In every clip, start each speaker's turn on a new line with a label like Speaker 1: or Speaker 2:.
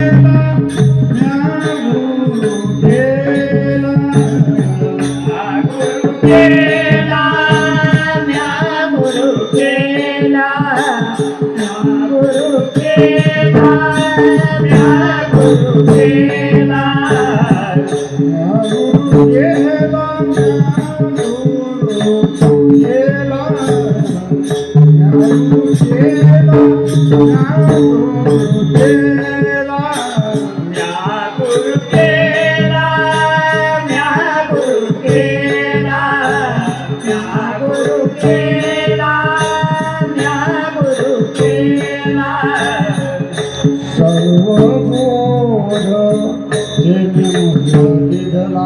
Speaker 1: केला
Speaker 2: दिधला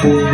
Speaker 1: Thank